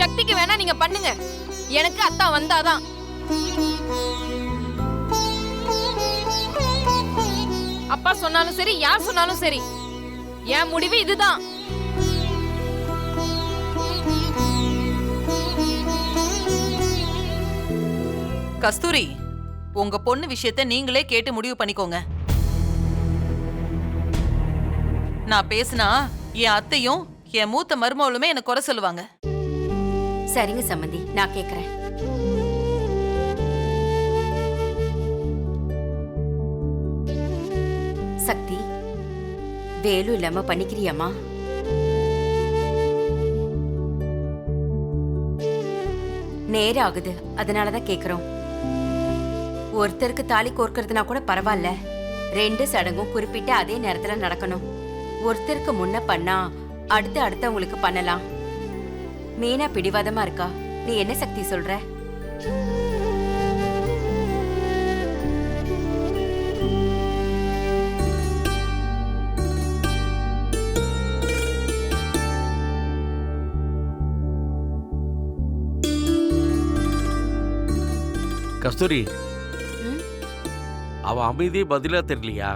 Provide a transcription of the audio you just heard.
சக்திக்கு வேணா நீங்க பண்ணுங்க. எனக்கு அத்தா வந்தாதான். அப்பா சொன்னாலும் சரி யார் சொன்னாலும் சரி என் முடிவு இதுதான். கஸ்தூரி உங்க பொண்ணு விஷயத்த நீங்களே கேட்டு முடிவு பண்ணிக்கோங்க. நான் பேசினா என் அத்தையும் என் மூத்த மருமகளுமே என்ன குறை சொல்லுவாங்க. சரிங்க சம்மந்தி நான் கேக்குறேன். சக்தி வேலும் இல்லாம பண்ணிக்கிறியாமா நேரம் ஆகுது அதனாலதான் கேக்குறோம். ஒருத்தருக்கு தாலி கோர்க்கறதுனா கூட பரவாயில்ல. ரெண்டு சடங்கும் குறிப்பிட்ட அதே நேரத்துல நடக்கணும். ஒருத்தருக்கு முன்ன பண்ணா அடுத்து அடுத்தவங்களுக்கு பண்ணலாம். மீனா பிடிவாதமா இருக்கா? நீ என்ன சக்தி சொல்ற? கஸ்தூரி? அவ அமைதியே பதிலா தெரியலையா?